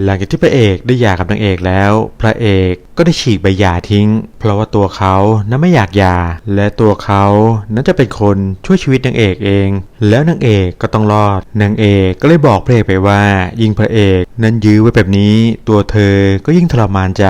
หลังจากที่พระเอกได้หย่ากับนางเอกแล้ว พระเอกก็ได้ฉีกใบหย่าทิ้ง เพราะว่าตัวเขานั้นไม่อยากหย่า และตัวเขานั้นจะเป็นคนช่วยชีวิตนางเอกเอง แล้วนางเอกก็ต้องรอด นางเอกก็เลยบอกพระเอกไปว่า ยิ่งพระเอกนั้นยื้อไว้แบบนี้ ตัวเธอก็ยิ่งทรมานใจ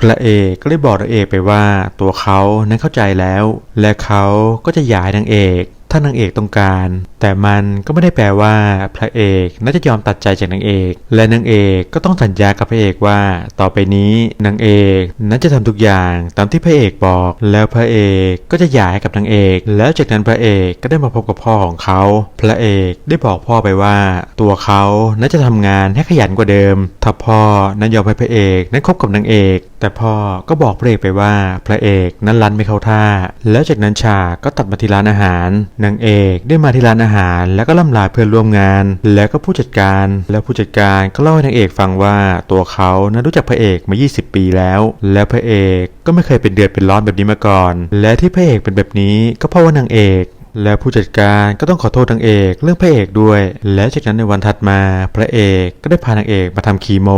พระเอกก็เลยบอกนางเอกไปว่า ตัวเขานั้นเข้าใจแล้ว และเขาก็จะหย่าให้นางเอก ถ้านางเอกต้องการ แต่มันก็ไม่ได้แปลว่าพระเอกน่าจะยอมตัดใจจากนางเอก และนางเอกก็ต้องสัญญากับพระเอกว่า ต่อไปนี้นางเอกนั้นจะทำทุกอย่างตามที่พระเอกบอก แล้วพระเอกก็จะหย่าให้กับนางเอก แล้วจากนั้นพระเอกก็ได้มาพบกับพ่อของเขา พระเอกได้บอกพ่อไปว่า ตัวเขาน่าจะทำงานให้ขยันกว่าเดิม ถ้าพ่อนั้นยอมให้พระเอกนั้นคบกับนางเอก แต่พ่อก็บอกพระเอกไปว่าพระเอกนั้นรันไม่เข้าท่า แล้วจากนั้นฉากก็ตัดมาที่ร้านอาหารนางเอกได้มาที่ร้านอาหาร แล้วก็ล่ำลาเพื่อนร่วมงาน แล้วก็ผู้จัดการ แล้วผู้จัดการก็เล่าให้นางเอกฟังว่าตัวเขานั้นรู้จักพระเอกมา 20 ปีแล้ว และพระเอกก็ไม่เคยเป็นเดือดเป็นร้อนแบบนี้มาก่อน และที่พระเอกเป็นแบบนี้ก็เพราะว่านางเอกและผู้จัดการก็ต้องขอโทษนางเอกเรื่องพระเอกด้วย และจากนั้นในวันถัดมาพระเอกก็ได้พานางเอกมาทำคีโม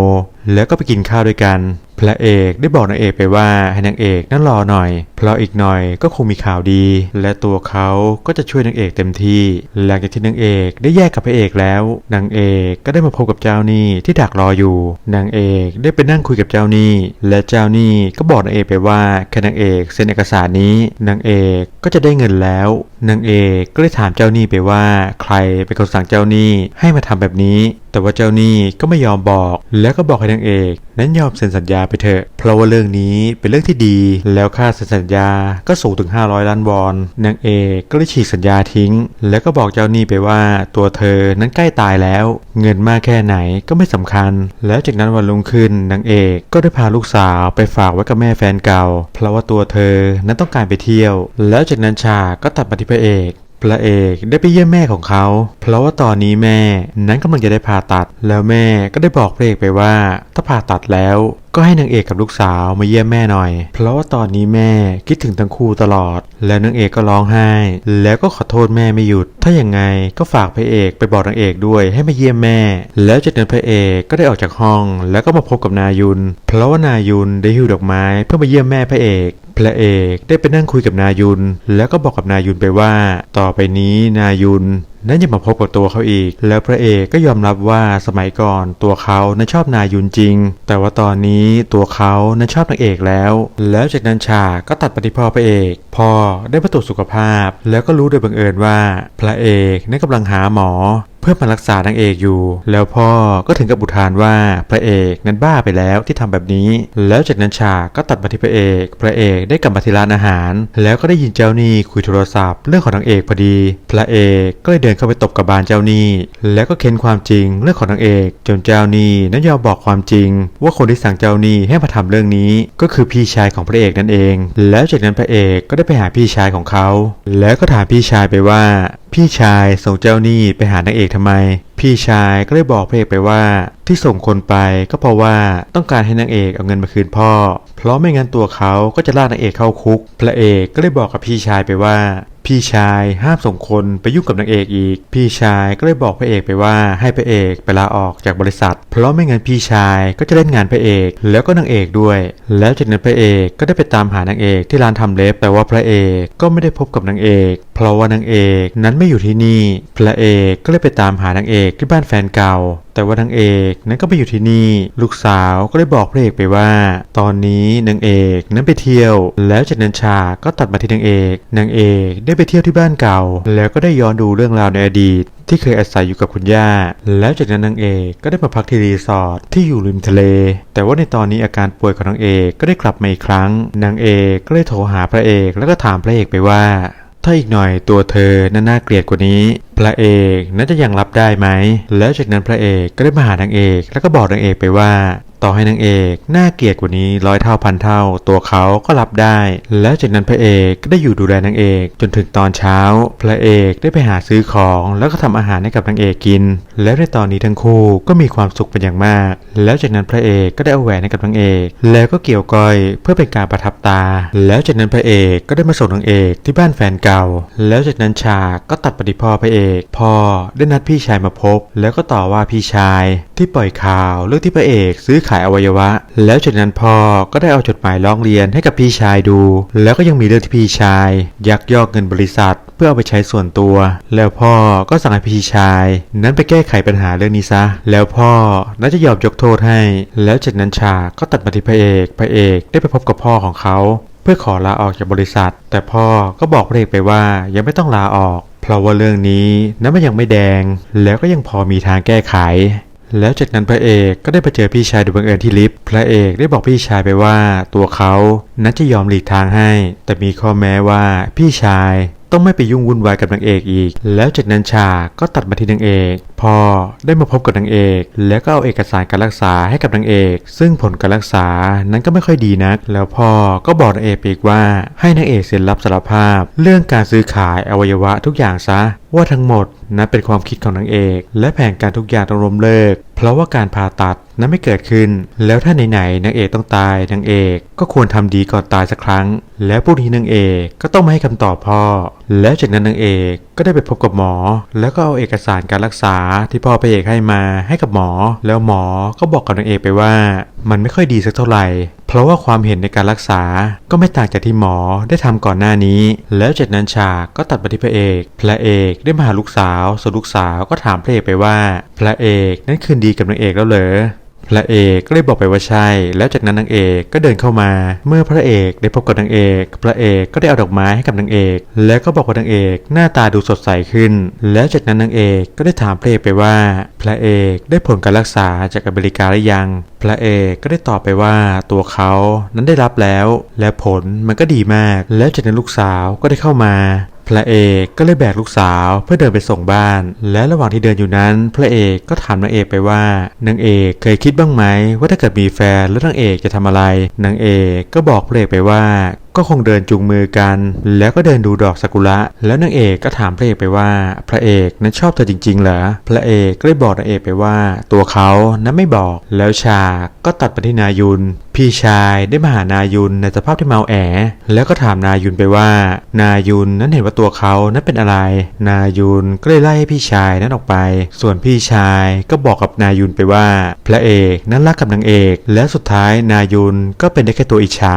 แล้วก็ไปกินข้าวด้วยกัน พระเอกได้บอกนางเอกไปว่าให้นางเอกนั่นรอหน่อย เพราะอีกหน่อยก็คงมีข่าวดี และตัวเขาก็จะช่วยนางเอกเต็มที่หลังจากที่นางเอกได้แยกกับพระเอกแล้วนางเอกก็ได้มาพบกับเจ้าหนี้ที่ดักรออยู่นางเอกได้ไปนั่งคุยกับเจ้าหนี้และเจ้าหนี้ก็บอกนางเอกไปว่าแค่นางเอกเซ็นเอกสารนี้นางเอกก็จะได้เงินแล้วนางเอกก็เลยถามเจ้าหนี้ไปว่า ใครเป็นคนสั่งเจ้าหนี้ให้มาทำแบบนี้ แต่ว่าเจ้านี้ก็ไม่ยอมบอก แล้วก็บอกให้นางเอก นั้นยอมเซ็นสัญญาไปเถอะ เพราะว่าเรื่องนี้เป็นเรื่องที่ดี แล้วค่าเซ็นสัญญาก็สูงถึง 500 ล้านวอนนางเอกก็เลยฉีกสัญญาทิ้ง แล้วก็บอกเจ้านี้ไปว่าตัวเธอนั้นใกล้ตายแล้ว เงินมากแค่ไหนก็ไม่สำคัญ แล้วจากนั้นวันรุ่งขึ้นนางเอกก็ได้พาลูกสาวไปฝากไว้กับแม่แฟนเก่า เพราะว่าตัวเธอนั้นต้องการไปเที่ยว แล้วจากนั้นฉากก็ตัดมาที่พระเอก พระเอกได้ไปเยี่ยมแม่ของเขา เพราะว่าตอนนี้แม่นั้นกำลังจะได้ผ่าตัด แล้วแม่ก็ได้บอกพระเอกไปว่า ถ้าผ่าตัดแล้ว ก็ให้นางเอกกับลูกสาวมาเยี่ยมแม่หน่อย เพราะว่าตอนนี้แม่คิดถึงทั้งคู่ตลอด แล้วนางเอกก็ร้องไห้ แล้วก็ขอโทษแม่ไม่หยุด ถ้าอย่างไงก็ฝากพระเอกไปบอกนางเอกด้วยให้มาเยี่ยมแม่ แล้วจากนั้นพระเอกก็ได้ออกจากห้อง แล้วก็มาพบกับนายุน เพราะว่านายุนได้หิ้วดอกไม้เพื่อมาเยี่ยมแม่พระเอกพระเอกได้ไปนั่งคุยกับนายุน แล้วก็บอกกับนายุนไปว่า ต่อไปนี้นายุน นั้นยังมาพบกับตัวเขาอีก แล้วพระเอกก็ยอมรับว่าสมัยก่อนตัวเขานั้นชอบนายุนจริง แต่ว่าตอนนี้ตัวเขานั้นชอบนางเอกแล้ว แล้วจากนั้นฉากก็ตัดปฏิพ่อพระเอก พ่อได้ประตรวจสุขภาพ แล้วก็รู้โดยบังเอิญว่า พระเอกนั้นกำลังหาหมอ เพื่อมารักษานางเอกอยู่ แล้วพ่อก็ถึงกับอุทานว่าพระเอกนั้นบ้าไปแล้วที่ทำแบบนี้ แล้วจากนั้นฉากก็ตัดมาที่พระเอก พระเอกได้กลับมาที่ร้านอาหาร แล้วก็ได้ยินเจ้าหนี้คุยโทรศัพท์ เรื่องของนางเอกพอดี พระเอกก็เลยเดินเข้าไปตบกับบานเจ้าหนี้ แล้วก็เค้นความจริงเรื่องของนางเอก จนเจ้าหนี้นั้นยอมบอกความจริง ว่าคนที่สั่งเจ้าหนี้ให้มาทำเรื่องนี้ ก็คือพี่ชายของพระเอกนั่นเอง แล้วจากนั้นพระเอกก็ได้ไปหาพี่ชายของเขา แล้วก็ถามพี่ชายไปว่า พี่ชายส่งเจ้าหนี้ไปหานางเอกทำไม พี่ชายก็เลยบอกพระเอกไปว่า ที่ส่งคนไปก็เพราะว่าต้องการให้นางเอกเอาเงินมาคืนพ่อ เพราะไม่งั้นตัวเขาก็จะลากนางเอกเข้าคุก พระเอกก็เลยบอกกับพี่ชายไปว่า พี่ชายห้ามส่งคนไปยุ่งกับนางเอกอีก พี่ชายก็เลยบอกพระเอกไปว่าให้พระเอกไปลาออกจากบริษัท เพราะไม่งั้นพี่ชายก็จะเล่นงานพระเอก แล้วก็นางเอกด้วย แล้วจากนั้นพระเอกก็ได้ไปตามหานางเอกที่ร้านทำเล็บแต่ว่าพระเอกก็ไม่ได้พบกับนางเอก เพราะว่านางเอกนั้นไม่อยู่ที่นี่ พระเอกก็เลยไปตามหานางเอกที่บ้านแฟนเก่า แต่ว่านางเอกนั้นก็ไปอยู่ที่นี่ ลูกสาวก็เลยบอกพระเอกไปว่า ตอนนี้นางเอกนั้นไปเที่ยว แล้วจากนั้นฉากก็ตัดมาที่นางเอกนางเอกได้ไปเที่ยวที่บ้านเก่า แล้วก็ได้ย้อนดูเรื่องราวในอดีตที่เคยอาศัยอยู่กับคุณย่า แล้วจากนั้นนางเอกก็ได้มาพักที่รีสอร์ทที่อยู่ริมทะเล แต่ว่าในตอนนี้อาการป่วยของนางเอกก็ได้กลับมาอีกครั้ง นางเอกก็เลยโทรหาพระเอกแล้วก็ถามพระเอกไปว่า ถ้าอีกหน่อยตัวเธอน่าน่าเกลียดกว่านี้ พระเอกนั้นจะยังรับได้ไหม แล้วจากนั้นพระเอกก็ได้มาหานางเอก แล้วก็บอกนางเอกไปว่า ต่อให้นางเอกน่าเกลียดกว่านี้ร้อยเท่าพันเท่า ตัวเขาก็รับได้ แล้วจากนั้นพระเอกก็ได้อยู่ดูแลนางเอก จนถึงตอนเช้า พระเอกได้ไปหาซื้อของแล้วก็ทำอาหารให้กับนางเอกกิน แล้วในตอนนี้ทั้งคู่ก็มีความสุขเป็นอย่างมาก แล้วจากนั้นพระเอกก็ได้เอาแหวนให้กับนางเอก แล้วก็เกี่ยวก้อยเพื่อเป็นการประทับตา แล้วจากนั้นพระเอกก็ได้มาส่งนางเอกที่บ้านแฟนเก่า แล้วจากนั้นฉากก็ตัดปฏิพ่อพระเอก พ่อได้นัดพี่ชายมาพบ แล้วก็ต่อว่าพี่ชายที่ปล่อยข่าวเรื่องที่พระเอกซื้อขายอวัยวะ แล้วจากนั้นพ่อก็ได้เอาจดหมายร้องเรียนให้กับพี่ชายดู แล้วก็ยังมีเรื่องที่พี่ชาย ยักยอกเงินบริษัท เพื่อเอาไปใช้ส่วนตัว แล้วพ่อก็สั่งให้พี่ชาย นั้นไปแก้ไขปัญหาเรื่องนี้ซะ แล้วพ่อน่าจะยอมยกโทษให้ แล้วจากนั้นฉากก็ตัดมาที่พระเอกพระเอกได้ไปพบกับพ่อของเขา เพื่อขอลาออกจากบริษัท แต่พ่อก็บอกพระเอกไปว่ายังไม่ต้องลาออก เพราะว่าเรื่องนี้นั้นมันยังไม่แดง แล้วก็ยังพอมีทางแก้ไข แล้วจากนั้นพระเอกก็ได้ไปเจอพี่ชายโดยบังเอิญที่ลิฟต์พระเอกได้บอกพี่ชายไปว่าตัวเขานั้นจะยอมหลีกทางให้ แต่มีข้อแม้ว่าพี่ชายต้องไม่ไปยุ่งวุ่นวายกับนางเอกอีก แล้วจากนั้นฉากก็ตัดมาที่นางเอก พ่อได้มาพบกับนางเอก แล้วก็เอาเอกสารการรักษาให้กับนางเอก ซึ่งผลการรักษานั้นก็ไม่ค่อยดีนัก แล้วพ่อก็บอกนางเอกอีกว่าให้นางเอกเซ็นรับสารภาพ เรื่องการซื้อขายอวัยวะทุกอย่างซะ ว่าทั้งหมดนั้นเป็นความคิดของนางเอก และแผนการทุกอย่างต้องล้มเลิก เพราะว่าการผ่าตัดนั้นไม่เกิดขึ้น แล้วถ้าไหนๆนางเอกต้องตายนางเอกก็ควรทำดีก่อนตายสักครั้ง แล้วพวกนี้นางเอกก็ต้องมาให้คำตอบพ่อ แล้วจากนั้นนางเอกก็ได้ไปพบกับหมอ แล้วก็เอาเอกสารการรักษาที่พ่อพระเอกให้มาให้กับหมอ แล้วหมอก็บอกกับนางเอกไปว่า มันไม่ค่อยดีสักเท่าไหร่ ราะว่าความเห็นในการรักษาก็ไม่ต่างจากที่หมอได้ทำก่อนหน้านี้ แล้วจากนั้นฉากก็ตัดไปที่พระเอก พระเอกได้มาหาลูกสาวส่วนลูกสาวก็ถามพระเอกไปว่า พระเอกนั้นคืนดีกับนางเอกแล้วเหรอ พระเอกก็เลยบอกไปว่าใช่ แล้วจากนั้นนางเอกก็เดินเข้ามา เมื่อพระเอกได้พบกับนางเอก พระเอกก็ได้เอาดอกไม้ให้กับนางเอก แล้วก็บอกว่านางเอกหน้าตาดูสดใสขึ้น แล้วจากนั้นนางเอกก็ได้ถามพระเอกไปว่า พระเอกได้ผลการรักษาจากอเมริกาหรือยัง พระเอกก็ได้ตอบไปว่าตัวเขานั้นได้รับแล้ว และผลมันก็ดีมาก แล้วจากนั้นลูกสาวก็ได้เข้ามา พระเอกก็เลยแบกลูกสาวเพื่อเดินไปส่งบ้าน และระหว่างที่เดินอยู่นั้น พระเอกก็ถามนางเอกไปว่านางเอกเคยคิดบ้างไหมว่าถ้าเกิดมีแฟนแล้วนางเอกจะทำอะไรนางเอกก็บอกพระเอกไปว่าก็คงเดินจูงมือกัน แล้วก็เดินดูดอกซากุระ แล้วนางเอกก็ถามพระเอกไปว่า พระเอกนั้นชอบเธอจริง ๆ เหรอ พระเอกก็เลยบอกนางเอกไปว่า ตัวเขานั้นไม่บอก แล้วฉากก็ตัดไปที่นายุน พี่ชายได้มาหานายุนในสภาพที่เมาแอ แล้วก็ถามนายุนไปว่า นายุนนั้นเห็นว่าตัวเขานั้นเป็นอะไร นายุนก็เลยไล่ให้พี่ชายนั้นออกไป ส่วนพี่ชายก็บอกกับนายุนไปว่า พระเอกนั้นรักกับนางเอก และสุดท้ายนายุนก็เป็นได้แค่ตัวอิจฉา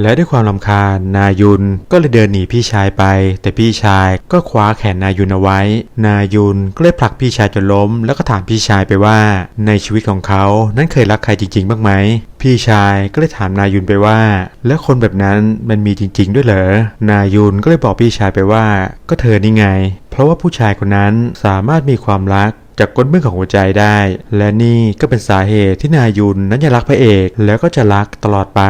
และด้วยความลำคาญนายุนก็เลยเดินหนีพี่ชายไป แต่พี่ชายก็คว้าแขนนายุนเอาไว้ นายุนก็เลยผลักพี่ชายจนล้ม แล้วก็ถามพี่ชายไปว่า ในชีวิตของเขานั้นเคยรักใครจริง ๆ บ้างไหม พี่ชายก็เลยถามนายุนไปว่า แล้วคนแบบนั้นมันมีจริง ๆ ด้วยเหรอ นายุนก็เลยบอกพี่ชายไปว่า ก็เธอนี่ไง เพราะว่าผู้ชายคนนั้นสามารถมีความรัก จากก้นเบื้องของหัวใจได้ และนี่ก็เป็นสาเหตุที่นายุนนั้นยังรักพระเอก แล้วก็จะรักตลอดไป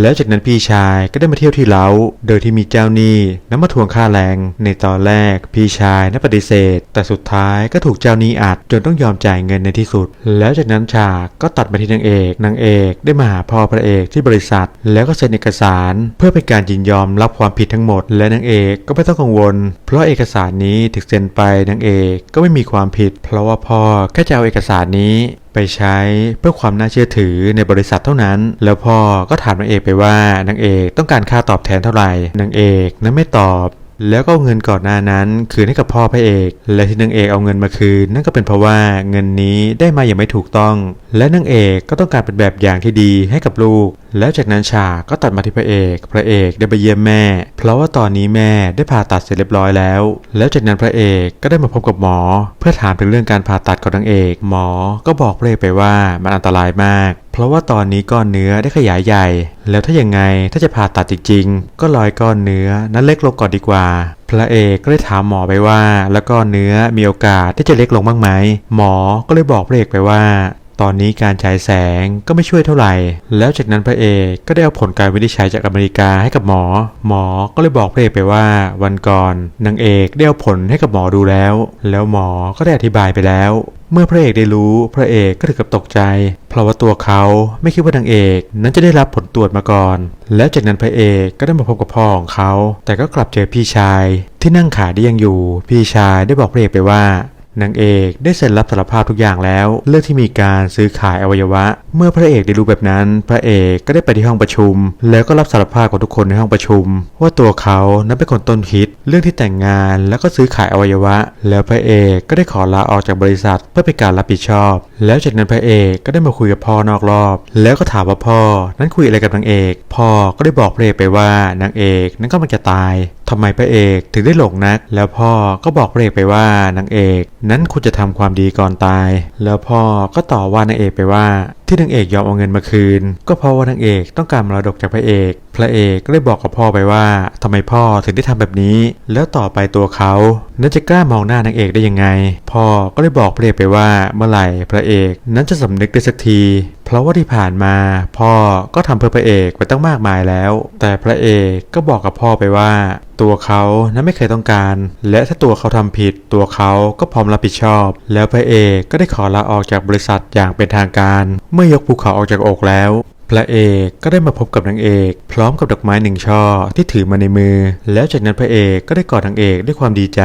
แล้วจากนั้นพี่ชายก็ได้มาเที่ยวที่เล้า โดยที่มีเจ้าหนี้นั้นมาทวงค่าแรง ในตอนแรกพี่ชายนั้นปฏิเสธ แต่สุดท้ายก็ถูกเจ้าหนี้อัดจนต้องยอมจ่ายเงินในที่สุด แล้วจากนั้นฉากก็ตัดมาที่นางเอก นางเอกได้มาหาพ่อพระเอกที่บริษัท แล้วก็เซ็นเอกสารเพื่อเป็นการยินยอมรับความผิดทั้งหมด และนางเอกก็ไม่ต้องกังวล เพราะเอกสารนี้ถึงเซ็นไปนางเอกก็ไม่มีความผิดเพราะว่าพ่อแค่จะเอาเอกสารนี้ไปใช้เพื่อความน่าเชื่อถือในบริษัทเท่านั้น แล้วพ่อก็ถามนางเอกไปว่านางเอกต้องการค่าตอบแทนเท่าไหร่นางเอกนั้นไม่ตอบแล้วก็เอาเงินก่อนหน้านั้น คืนให้กับพ่อพระเอก และที่นางเอกเอาเงินมาคืน นั่นก็เป็นเพราะว่าเงินนี้ได้มาอย่างไม่ถูกต้อง และนางเอกก็ต้องการเป็นแบบอย่างที่ดีให้กับลูก แล้วจากนั้นฉากก็ตัดมาที่พระเอก พระเอกได้ไปเยี่ยมแม่ เพราะว่าตอนนี้แม่ได้ผ่าตัดเสร็จเรียบร้อยแล้ว แล้วจากนั้นพระเอกก็ได้มาพบกับหมอ เพื่อถามถึงเรื่องการผ่าตัดของนางเอก หมอก็บอกพระเอกไปว่ามันอันตรายมาก เพราะว่าตอนนี้ก้อนเนื้อได้ขยายใหญ่ แล้วถ้าอย่างไงถ้าจะผ่าตัดจริง ๆ ก็รอยก้อนเนื้อนั้นเล็กลงก่อนดีกว่า พระเอกก็เลยถามหมอไปว่า แล้วก้อนเนื้อมีโอกาสที่จะเล็กลงบ้างไหมหมอก็เลยบอกพระเอกไปว่า ตอนนี้การฉายแสงก็ไม่ช่วยเท่าไหร่ แล้วจากนั้นพระเอกก็ได้เอาผลการวินิจฉัยจากอเมริกาให้กับหมอ หมอก็เลยบอกพระเอกไปว่าวันก่อนนางเอกได้เอาผลให้กับหมอดูแล้ว แล้วหมอก็ได้อธิบายไปแล้ว เมื่อพระเอกได้รู้พระเอกก็ถึงกับตกใจ เพราะว่าตัวเขาไม่คิดว่านางเอกนั้นจะได้รับผลตรวจมาก่อน แล้วจากนั้นพระเอกก็ได้มาพบกับพ่อของเขา แต่ก็กลับเจอพี่ชาย ที่นั่งขาได้ยังอยู่ พี่ชายได้บอกพระเอกไปว่า นางเอกได้เซ็นรับสารภาพทุกอย่างแล้ว เรื่องที่มีการซื้อขายอวัยวะ เมื่อพระเอกได้รู้แบบนั้น พระเอกก็ได้ไปที่ห้องประชุม แล้วก็รับสารภาพกับทุกคนในห้องประชุม ว่าตัวเขานั้นเป็นคนต้นคิด เรื่องที่แต่งงานแล้วก็ซื้อขายอวัยวะ แล้วพระเอกก็ได้ขอลาออกจากบริษัท เพื่อเป็นการรับผิดชอบ แล้วจากนั้นพระเอกก็ได้มาคุยกับพ่อนอกรอบ แล้วก็ถามว่าพ่อ นั้นคุยอะไรกับนางเอก พ่อก็ได้บอกพระเอกไปว่านางเอกนั้นกำลังจะตายทำไมพระเอกถึงได้หลงนัก แล้วพ่อก็บอกพระเอกไปว่านางเอก นั้นคุณจะทำความดีก่อนตาย แล้วพ่อก็ต่อว่านางเอกไปว่า ที่นางเอกยอมเอาเงินมาคืน ก็เพราะว่านางเอกต้องการมรดกจากพระเอก พระเอกก็เลยบอกกับพ่อไปว่าทำไมพ่อถึงได้ทำแบบนี้ แล้วต่อไปตัวเขานั้นจะกล้ามองหน้านางเอกได้ยังไง พ่อก็เลยบอกพระเอกไปว่าเมื่อไหร่พระเอกนั้นจะสำนึกได้สักที เพราะว่าที่ผ่านมาพ่อก็ทำเพื่อพระเอกไปตั้งมากมายแล้ว แต่พระเอกก็บอกกับพ่อไปว่า ตัวเขานั้นไม่เคยต้องการ และถ้าตัวเขาทำผิด ตัวเขาก็พร้อมรับผิดชอบ แล้วพระเอกก็ได้ขอลาออกจากบริษัทอย่างเป็นทางการเมื่อมื่อยกภูเขาออกจากอกแล้ว พระเอกก็ได้มาพบกับนางเอก พร้อมกับดอกไม้หนึ่งช่อที่ถือมาในมือ แล้วจากนั้นพระเอกก็ได้กอดนางเอกด้วยความดีใจ